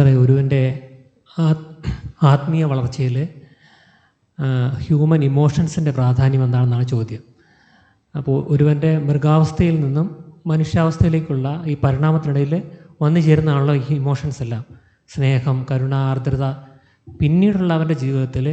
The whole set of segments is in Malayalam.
സാറേ ഒരുവന്റെ ആത്മീയ വളർച്ചയിൽ ഹ്യൂമൻ ഇമോഷൻസിന്റെ പ്രാധാന്യം എന്താണെന്നാണ് ചോദ്യം. അപ്പോൾ ഒരുവന്റെ മൃഗാവസ്ഥയിൽ നിന്നും മനുഷ്യാവസ്ഥയിലേക്കുള്ള ഈ പരിണാമത്തിനിടയിൽ വന്നു ചേരുന്നതാണല്ലോ ഈ ഇമോഷൻസ് എല്ലാം. സ്നേഹം കരുണ ആർദ്രത പിന്നീടുള്ള അവന്റെ ജീവിതത്തിൽ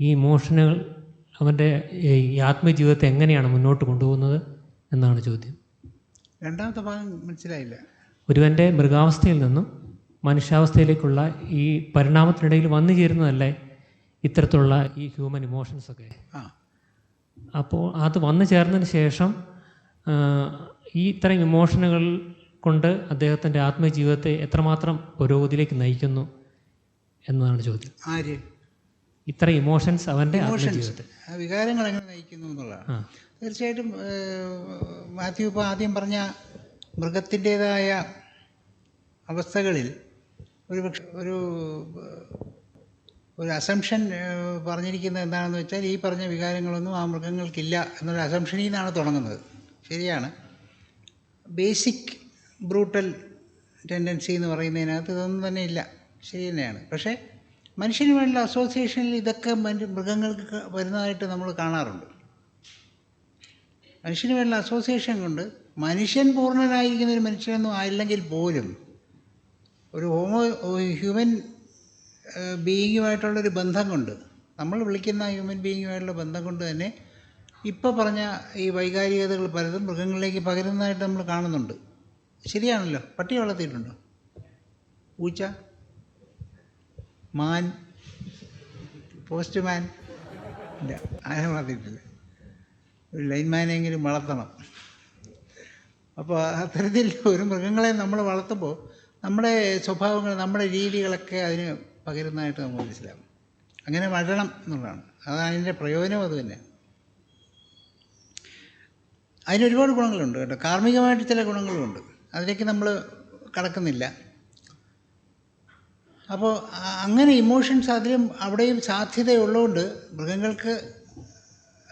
ഈ ഇമോഷനുകൾ അവന്റെ ഈ ആത്മീയ ജീവിതത്തെ എങ്ങനെയാണ് മുന്നോട്ട് കൊണ്ടുപോകുന്നത് എന്നാണ് ചോദ്യം. രണ്ടാമത്തെ ഭാഗം മനസ്സിലായില്ല. ഒരുവന്റെ മൃഗാവസ്ഥയിൽ നിന്നും മനുഷ്യാവസ്ഥയിലേക്കുള്ള ഈ പരിണാമത്തിനിടയിൽ വന്നു ചേരുന്നതല്ലേ ഇത്തരത്തിലുള്ള ഈ ഹ്യൂമൻ ഇമോഷൻസ് ഒക്കെ? അപ്പോൾ അത് വന്നു ചേർന്നതിന് ശേഷം ഈ ഇത്തരം ഇമോഷനുകൾ കൊണ്ട് അദ്ദേഹത്തിന്റെ ആത്മജീവിതത്തെ എത്രമാത്രം പുരോഗതിയിലേക്ക് നയിക്കുന്നു എന്നതാണ് ചോദ്യം. ആര്? ഇത്ര ഇമോഷൻസ് അവന്റെ ഇമോഷൻസ് വികാരങ്ങൾ എങ്ങനെ നയിക്കുന്നു എന്നുള്ളതാണ്. തീർച്ചയായിട്ടും മാത്യു ഇപ്പോൾ ആദ്യം പറഞ്ഞ മൃഗത്തിന്റെതായ അവസ്ഥകളിൽ ഒരു പക്ഷെ ഒരു ഒരു അസംഷൻ പറഞ്ഞിരിക്കുന്നത് എന്താണെന്ന് വെച്ചാൽ ഈ പറഞ്ഞ വികാരങ്ങളൊന്നും ആ മൃഗങ്ങൾക്കില്ല എന്നൊരു അസംഷനിൽ നിന്നാണ് തുടങ്ങുന്നത്. ശരിയാണ്. ബേസിക് ബ്രൂട്ടൽ ടെൻഡൻസി എന്ന് പറയുന്നതിനകത്ത് ഇതൊന്നും തന്നെ ഇല്ല. ശരി തന്നെയാണ്. പക്ഷേ മനുഷ്യന് വേണ്ടിയുള്ള അസോസിയേഷനിൽ ഇതൊക്കെ മൃഗങ്ങൾക്ക് വരുന്നതായിട്ട് നമ്മൾ കാണാറുണ്ട്. മനുഷ്യന് വേണ്ടിയുള്ള അസോസിയേഷൻ കൊണ്ട് മനുഷ്യൻ പൂർണനായിരിക്കുന്ന ഒരു മനുഷ്യനൊന്നും ആയില്ലെങ്കിൽ പോലും ഒരു ഹോമോ ഹ്യൂമൻ ബീയിങ്ങുമായിട്ടുള്ളൊരു ബന്ധം കൊണ്ട് നമ്മൾ വിളിക്കുന്ന ഹ്യൂമൻ ബീയിങ്ങുമായിട്ടുള്ള ബന്ധം കൊണ്ട് തന്നെ ഇപ്പോൾ പറഞ്ഞ ഈ വൈകാരികതകൾ പലതും മൃഗങ്ങളിലേക്ക് പകരുന്നതായിട്ട് നമ്മൾ കാണുന്നുണ്ട്. ശരിയാണല്ലോ? പട്ടി വളർത്തിയിട്ടുണ്ടോ? പൂച്ച? മാൻ? പോസ്റ്റ്മാൻ? ഇല്ല ആന വളർത്തിയിട്ടില്ല. ഒരു ലൈൻമാനെങ്കിലും വളർത്തണം. അപ്പോൾ അത്തരത്തിൽ ഒരു മൃഗങ്ങളെ നമ്മൾ വളർത്തുമ്പോൾ നമ്മുടെ സ്വഭാവങ്ങൾ നമ്മുടെ രീതികളൊക്കെ അതിന് പകരുന്നതായിട്ട് നമുക്ക് മനസ്സിലാവും അങ്ങനെ വഴണം എന്നുള്ളതാണ്. അതാണ് അതിന്റെ പ്രയോജനം അത് തന്നെ. അതിന് ഒരുപാട് ഗുണങ്ങളുണ്ട് കേട്ടോ. കാർമ്മികമായിട്ട് ചില ഗുണങ്ങളുമുണ്ട് അതിലേക്ക് നമ്മൾ കടക്കുന്നില്ല. അപ്പോൾ അങ്ങനെ ഇമോഷൻസ് അതിലും അവിടെയും സാധ്യതയുള്ളതുകൊണ്ട് മൃഗങ്ങൾക്ക്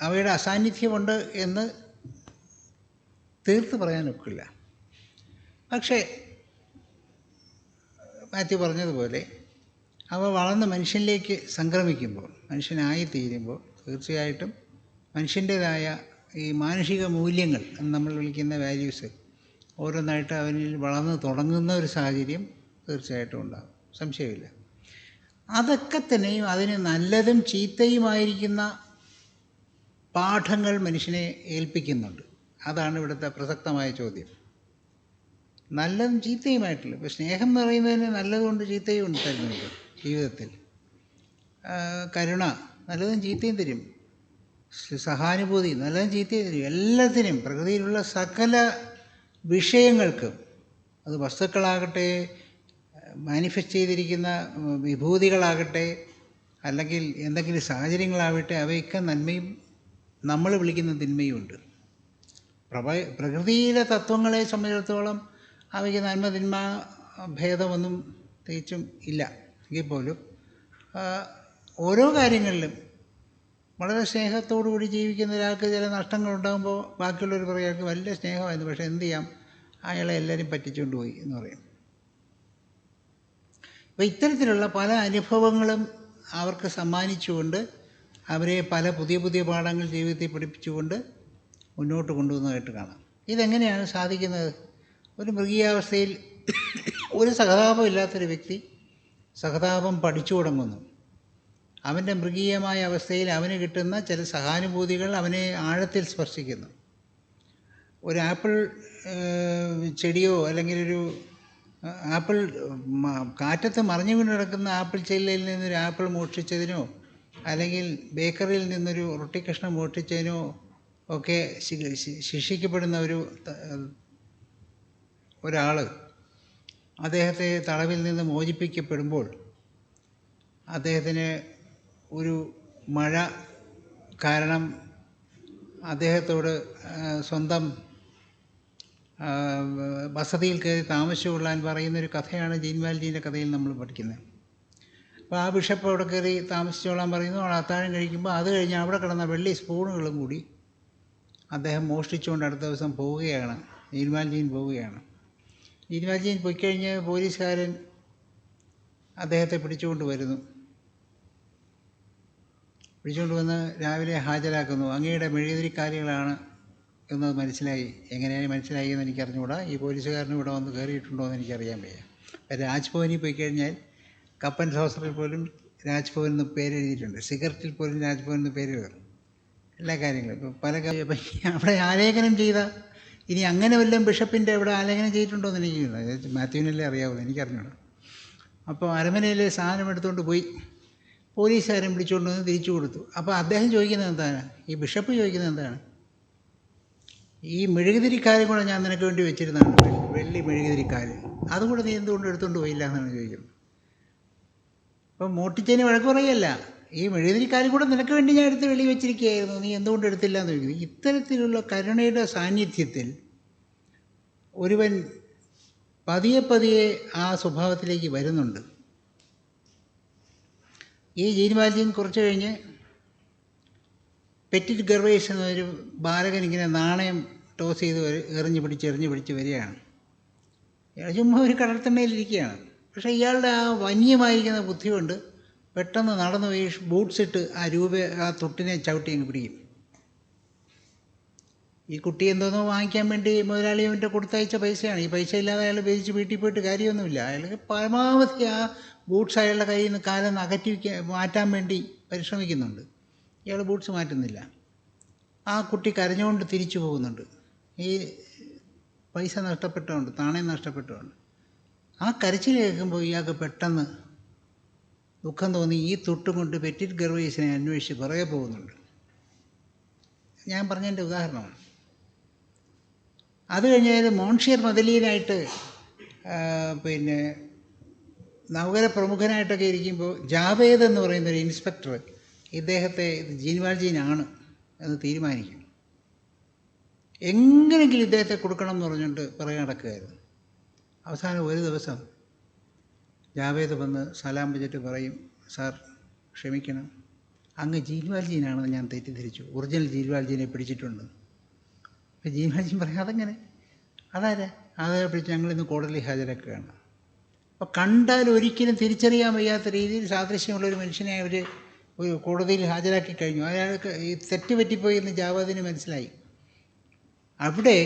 അവയുടെ അസാന്നിധ്യമുണ്ട് എന്ന് തീർത്ത് പറയാനൊക്കില്ല. പക്ഷേ മാത്യു പറഞ്ഞതുപോലെ അവ വളർന്ന് മനുഷ്യനിലേക്ക് സംക്രമിക്കുമ്പോൾ മനുഷ്യനായിത്തീരുമ്പോൾ തീർച്ചയായിട്ടും മനുഷ്യന്റേതായ ഈ മാനുഷിക മൂല്യങ്ങൾ എന്ന് നമ്മൾ വിളിക്കുന്ന വാല്യൂസ് ഓരോന്നായിട്ട് അവനിൽ വളർന്ന് തുടങ്ങുന്ന ഒരു സാഹചര്യം തീർച്ചയായിട്ടും ഉണ്ടാകും. സംശയമില്ല. അതൊക്കെ തന്നെയും അതിന് നല്ലതും ചീത്തയുമായിരിക്കുന്ന പാഠങ്ങൾ മനുഷ്യനെ ഏൽപ്പിക്കുന്നുണ്ട്. അതാണ് ഇവിടുത്തെ പ്രസക്തമായ ചോദ്യം. നല്ലതും ചീത്തയുമായിട്ടുള്ള ഇപ്പോൾ സ്നേഹം എന്ന് പറയുന്നതിന് നല്ലതുകൊണ്ട് ചീത്തയും ഉണ്ട് തരുന്നുണ്ട് ജീവിതത്തിൽ. കരുണ നല്ലതും ചീത്തയും തരും. സഹാനുഭൂതി നല്ലതും ചീത്തയും തരും. എല്ലാത്തിനും പ്രകൃതിയിലുള്ള സകല വിഷയങ്ങൾക്കും അത് വസ്തുക്കളാകട്ടെ മാനിഫെസ്റ്റ് ചെയ്തിരിക്കുന്ന വിഭൂതികളാകട്ടെ അല്ലെങ്കിൽ എന്തെങ്കിലും സാഹചര്യങ്ങളാവട്ടെ അവയൊക്കെ നന്മയും നമ്മൾ വിളിക്കുന്ന തിന്മയുമുണ്ട് പ്രഭ പ്രകൃതിയിലെ തത്വങ്ങളെ സംബന്ധിച്ചിടത്തോളം അവയ്ക്ക് നന്മ തിന്മ ഭേദമൊന്നും തികച്ചും ഇല്ല. എങ്കിൽ പോലും ഓരോ കാര്യങ്ങളിലും വളരെ സ്നേഹത്തോടു കൂടി ജീവിക്കുന്ന ഒരാൾക്ക് ചില നഷ്ടങ്ങൾ ഉണ്ടാകുമ്പോൾ ബാക്കിയുള്ളവർ പറയും അയാൾക്ക് വലിയ സ്നേഹമായിരുന്നു. പക്ഷേ എന്ത് ചെയ്യാം? അയാളെ എല്ലാവരും പറ്റിച്ചുകൊണ്ട് പോയി എന്ന് പറയും. അപ്പോൾ ഇത്തരത്തിലുള്ള പല അനുഭവങ്ങളും അവർക്ക് സമ്മാനിച്ചുകൊണ്ട് അവരെ പല പുതിയ പുതിയ പാഠങ്ങൾ ജീവിതത്തിൽ പഠിപ്പിച്ചുകൊണ്ട് മുന്നോട്ട് കൊണ്ടുവന്നതായിട്ട് കാണാം. ഇതെങ്ങനെയാണ് സാധിക്കുന്നത്? ഒരു മൃഗീയാവസ്ഥയിൽ ഒരു സഹതാപം ഇല്ലാത്തൊരു വ്യക്തി സഹതാപം പഠിച്ചു തുടങ്ങുന്നു. അവന്റെ മൃഗീയമായ അവസ്ഥയിൽ അവന് കിട്ടുന്ന ചില സഹാനുഭൂതികൾ അവനെ ആഴത്തിൽ സ്പർശിക്കുന്നു. ഒരു ആപ്പിൾ ചെടിയോ അല്ലെങ്കിൽ ഒരു ആപ്പിൾ കാറ്റത്ത് മറിഞ്ഞു വീണ് കിടക്കുന്ന ആപ്പിൾ ചെല്ലയിൽ നിന്നൊരു ആപ്പിൾ മോഷ്ടിച്ചതിനോ അല്ലെങ്കിൽ ബേക്കറിയിൽ നിന്നൊരു റൊട്ടി കഷ്ണം മോഷ്ടിച്ചതിനോ ഒക്കെ ശിക്ഷിക്കപ്പെടുന്ന ഒരു ഒരാൾ അദ്ദേഹത്തെ തടവിൽ നിന്ന് മോചിപ്പിക്കപ്പെടുമ്പോൾ അദ്ദേഹത്തിന് ഒരു മഴ കാരണം അദ്ദേഹത്തോട് സ്വന്തം വസതിയിൽ കയറി താമസിച്ചു കൊള്ളാൻ പറയുന്നൊരു കഥയാണ് ജീൻവാൽജീന്റെ കഥയിൽ നമ്മൾ പഠിക്കുന്നത്. അപ്പോൾ ആ ബിഷപ്പ് അവിടെ കയറി താമസിച്ചോളാൻ പറയുന്നു അവിടെ അത്താഴം കഴിക്കുമ്പോൾ അത് കഴിഞ്ഞ് അവിടെ കിടന്ന വെള്ളി സ്പൂണുകളും കൂടി അദ്ദേഹം മോഷ്ടിച്ചുകൊണ്ട് അടുത്ത ദിവസം പോവുകയാണ് ജീൻവാൽജീൻ പോവുകയാണ്. ജീൻവാൽജീൻ പൊയ്ക്കഴിഞ്ഞ് പോലീസുകാരൻ അദ്ദേഹത്തെ പിടിച്ചുകൊണ്ട് വരുന്നു. പിടിച്ചുകൊണ്ട് വന്ന് രാവിലെ ഹാജരാക്കുന്നു. അങ്ങയുടെ മെഴുകുതിരിക്കാരികളാണ് എന്നത് മനസ്സിലായി. എങ്ങനെയാണ് മനസ്സിലായി എന്ന് എനിക്ക് അറിഞ്ഞുകൂടാ ഈ പോലീസുകാരന് ഇവിടെ വന്ന് കയറിയിട്ടുണ്ടോ എന്ന് എനിക്കറിയാൻ വയ്യ. രാജ്ഭവനിൽ പോയി കഴിഞ്ഞാൽ കപ്പൻ സോസറിൽ പോലും രാജ്ഭവൻ എന്ന് പേര് എഴുതിയിട്ടുണ്ട്. സിഗരറ്റിൽ പോലും രാജ്ഭവൻ എന്ന് പേര് കയറും. എല്ലാ കാര്യങ്ങളും. ഇപ്പോൾ പല അവിടെ ആലേഖനം ചെയ്ത ഇനി അങ്ങനെ വല്ലതും ബിഷപ്പിന്റെ ഇവിടെ ആലേഖനം ചെയ്തിട്ടുണ്ടോ എന്ന് എനിക്ക് മാത്യുവിനല്ലേ അറിയാവുള്ളൂ എനിക്കറിഞ്ഞൂടാ. അപ്പോൾ അരമനയിലെ സാധനം എടുത്തുകൊണ്ട് പോയി. പോലീസുകാരൻ പിടിച്ചുകൊണ്ട് വന്ന് തിരിച്ചു കൊടുത്തു. അപ്പോൾ അദ്ദേഹം ചോദിക്കുന്നത് എന്താണ്? ഈ ബിഷപ്പ് ചോദിക്കുന്നത് എന്താണ്? ഈ മെഴുകുതിരിക്കാരും കൂടെ ഞാൻ നിനക്ക് വേണ്ടി വെച്ചിരുന്നതാണ്. വെള്ളി- മെഴുകുതിരി മെഴുകുതിരിക്കാൽ അതുകൂടെ നീ എന്തുകൊണ്ട് എടുത്തുകൊണ്ട് പോയില്ല എന്നാണ് ചോദിക്കുന്നത്. അപ്പം മോട്ടിച്ചതിന് വഴക്ക് പറയല്ല. ഈ മെഴുകുതിരിക്കാരി കൂടെ നിനക്ക് വേണ്ടി ഞാൻ എടുത്ത് വെളി വെച്ചിരിക്കുകയായിരുന്നു. നീ എന്തുകൊണ്ട് എടുത്തില്ല എന്ന് ചോദിക്കുന്നു. ഇത്തരത്തിലുള്ള കരുണയുടെ സാന്നിധ്യത്തിൽ ഒരുവൻ പതിയെ പതിയെ ആ സ്വഭാവത്തിലേക്ക് വരുന്നുണ്ട്. ഈ ജീൻവാൽജിൻ കുറച്ച് കഴിഞ്ഞ് പെറ്റിറ്റ് ഗർവേഷ് എന്നൊരു ബാലകൻ ഇങ്ങനെ നാണയം ടോസ് ചെയ്ത് എറിഞ്ഞു പിടിച്ച് എറിഞ്ഞ് പിടിച്ച് വരികയാണ്. ചുമ്മാ ഒരു കടൽത്തണ്ണയിലിരിക്കുകയാണ് പക്ഷേ ഇയാളുടെ ആ വന്യമായിരിക്കുന്ന ബുദ്ധി കൊണ്ട് പെട്ടെന്ന് നടന്നു പോയി ബൂട്ട്സ് ഇട്ട് ആ രൂപ ആ തൊട്ടിനെ ചവിട്ടി അങ്ങ് പിടിക്കും. ഈ കുട്ടി എന്തോന്നോ വാങ്ങിക്കാൻ വേണ്ടി മുതലാളി അവന്റെ കൊടുത്തയച്ച പൈസയാണ്. ഈ പൈസ ഇല്ലാതെ അയാൾ വേദിച്ച് വീട്ടിൽ പോയിട്ട് കാര്യമൊന്നുമില്ല. അയാൾക്ക് പരമാവധി ആ ബൂട്ട്സ് അയാളുടെ കയ്യിൽ നിന്ന് കാലം അകറ്റി മാറ്റാൻ വേണ്ടി പരിശ്രമിക്കുന്നുണ്ട്. ഇയാൾ ബൂട്ട്സ് മാറ്റുന്നില്ല. ആ കുട്ടി കരഞ്ഞുകൊണ്ട് തിരിച്ചു പോകുന്നുണ്ട്. ഈ പൈസ നഷ്ടപ്പെട്ടുകൊണ്ട് നാണയം നഷ്ടപ്പെട്ടുകൊണ്ട് ആ കരച്ചിൽ കേൾക്കുമ്പോൾ ഇയാൾക്ക് പെട്ടെന്ന് ദുഃഖം തോന്നി ഈ തൊട്ടും കൊണ്ട് പെറ്റിറ്റ് ഗർവേസിനെ അന്വേഷിച്ച് പുറകെ പോകുന്നുണ്ട്. ഞാൻ പറഞ്ഞതിന്റെ ഉദാഹരണമാണ് അത് കഴിഞ്ഞാൽ മോൺഷിയർ മദലീനായിട്ട് പിന്നെ നവകര പ്രമുഖനായിട്ടൊക്കെ ഇരിക്കുമ്പോൾ ജാവേദ് എന്ന് പറയുന്ന ഒരു ഇൻസ്പെക്ടർ ഇദ്ദേഹത്തെ ഇത് ജീൻവാൾജീനാണ് എന്ന് തീരുമാനിക്കും. എങ്ങനെങ്കിലും ഇദ്ദേഹത്തെ കൊടുക്കണം എന്ന് പറഞ്ഞുകൊണ്ട് പുറകെ നടക്കുകയായിരുന്നു. അവസാനം ഒരു ദിവസം ജാവേദ് വന്ന് സലാം വെച്ചിട്ട് പറയും സാർ ക്ഷമിക്കണം. അങ്ങ് ജീൻവാൽജീനാണെന്ന് ഞാൻ തെറ്റിദ്ധരിച്ചു. ഒറിജിനൽ ജീൻവാൽജീനെ പിടിച്ചിട്ടുണ്ട്. അപ്പോൾ ജീൻവാൽജീൻ പറയും അതെങ്ങനെ? അതാരാ? അതെ പിടിച്ച് ഞങ്ങളിന്ന് കോടതിയിൽ ഹാജരാക്കുകയാണ്. അപ്പോൾ കണ്ടാൽ ഒരിക്കലും തിരിച്ചറിയാൻ വയ്യാത്ത രീതിയിൽ സാദൃശ്യമുള്ള ഒരു മനുഷ്യനെ അവർ ഒരു കോടതിയിൽ ഹാജരാക്കി കഴിഞ്ഞു. അയാൾക്ക് ഈ തെറ്റ് പറ്റിപ്പോയി എന്ന് ജാവേദിന് മനസ്സിലായി. അവിടെ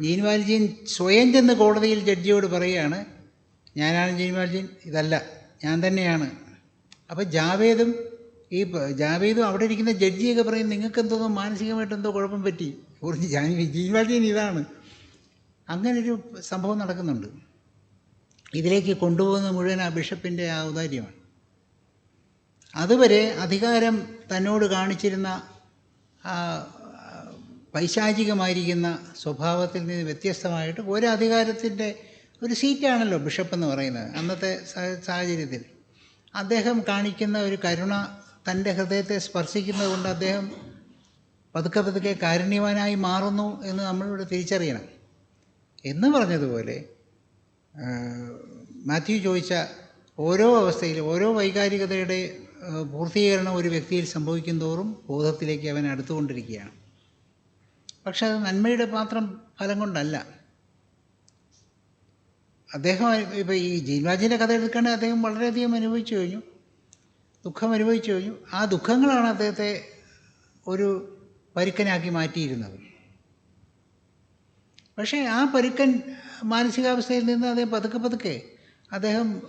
ജീൻവാൽജീൻ സ്വയം ചെന്ന് കോടതിയിൽ ജഡ്ജിയോട് പറയുകയാണ് ഞാനാണ് ജീൻവാൽജീൻ ഇതല്ല ഞാൻ തന്നെയാണ്. അപ്പോൾ ജാവേദും ഈ ജാവേദും അവിടെ ഇരിക്കുന്ന ജഡ്ജിയൊക്കെ പറയും നിങ്ങൾക്ക് എന്തോ മാനസികമായിട്ട് എന്തോ കുഴപ്പം പറ്റി? കുറച്ച് ജാൻ ജീൻവാൽജീൻ ഇതാണ്. അങ്ങനൊരു സംഭവം നടക്കുന്നുണ്ട്. ഇതിലേക്ക് കൊണ്ടുപോകുന്ന മുഴുവൻ ആ ബിഷപ്പിന്റെ ആ ഔദാര്യമാണ്. അതുവരെ അധികാരം തന്നോട് കാണിച്ചിരുന്ന ആ പൈശാചികമായിരിക്കുന്ന സ്വഭാവത്തിൽ നിന്ന് വ്യത്യസ്തമായിട്ട് ഒരു അധികാരത്തിന്റെ ഒരു സീറ്റാണല്ലോ ബിഷപ്പ് എന്ന് പറയുന്നത് അന്നത്തെ സാഹചര്യത്തിൽ. അദ്ദേഹം കാണിക്കുന്ന ഒരു കരുണ തന്റെ ഹൃദയത്തെ സ്പർശിക്കുന്നത് കൊണ്ട് അദ്ദേഹം പതുക്കെ പതുക്കെ കാരുണ്യവാനായി മാറുന്നു എന്ന് നമ്മളിവിടെ തിരിച്ചറിയണം. എന്ന് പറഞ്ഞതുപോലെ മാത്യു ചോദിച്ച ഓരോ അവസ്ഥയിലും ഓരോ വൈകാരികതയുടെ പൂർത്തീകരണം ഒരു വ്യക്തിയിൽ സംഭവിക്കും തോറും ബോധത്തിലേക്ക് അവൻ അടുത്തുകൊണ്ടിരിക്കുകയാണ്. പക്ഷെ അത് നന്മയുടെ മാത്രം ഫലം കൊണ്ടല്ല. അദ്ദേഹം ഇപ്പോൾ ഈ ജീൻവാജിന്റെ കഥ എടുക്കുകയാണെങ്കിൽ അദ്ദേഹം വളരെയധികം അനുഭവിച്ചു കഴിഞ്ഞു. ദുഃഖം അനുഭവിച്ചു കഴിഞ്ഞു. ആ ദുഃഖങ്ങളാണ് അദ്ദേഹത്തെ ഒരു പരുക്കനാക്കി മാറ്റിയിരുന്നത്. പക്ഷേ ആ പരുക്കൻ മാനസികാവസ്ഥയിൽ നിന്ന് അദ്ദേഹം പതുക്കെ പതുക്കെ അദ്ദേഹം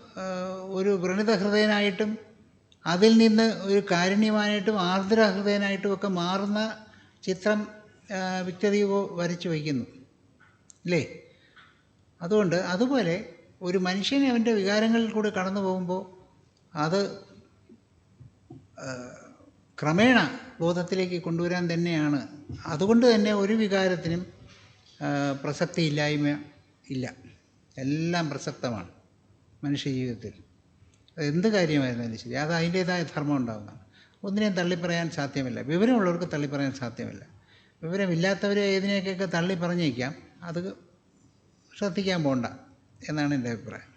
ഒരു വ്രണിത ഹൃദയനായിട്ടും അതിൽ നിന്ന് ഒരു കാരുണ്യമായിട്ടും ആർദ്ര ഹൃദയനായിട്ടും ഒക്കെ മാറുന്ന ചിത്രം വിക്ടർ വരച്ചു വയ്ക്കുന്നു. അല്ലേ? അതുകൊണ്ട് അതുപോലെ ഒരു മനുഷ്യൻ അവന്റെ വികാരങ്ങളിൽ കൂടെ കടന്നു പോകുമ്പോൾ അത് ക്രമേണ ബോധത്തിലേക്ക് കൊണ്ടുവരാൻ തന്നെയാണ്. അതുകൊണ്ട് തന്നെ ഒരു വികാരത്തിനും പ്രസക്തി ഇല്ലായ്മ ഇല്ല. എല്ലാം പ്രസക്തമാണ് മനുഷ്യ ജീവിതത്തിൽ എന്ത് കാര്യമായിരുന്നാലും ശരി. അത് അതിന്റേതായ ധർമ്മം ഉണ്ടാകുന്നതാണ് ഒന്നിനെയും തള്ളിപ്പറയാൻ സാധ്യമല്ല. വിവരമുള്ളവർക്ക് തള്ളിപ്പറയാൻ സാധ്യമല്ല. വിവരമില്ലാത്തവരെ ഏതിനെയൊക്കെ തള്ളി പറഞ്ഞേക്കാം അത് ശ്രദ്ധിക്കാൻ പോണ്ട എന്നാണ് എന്റെ അഭിപ്രായം.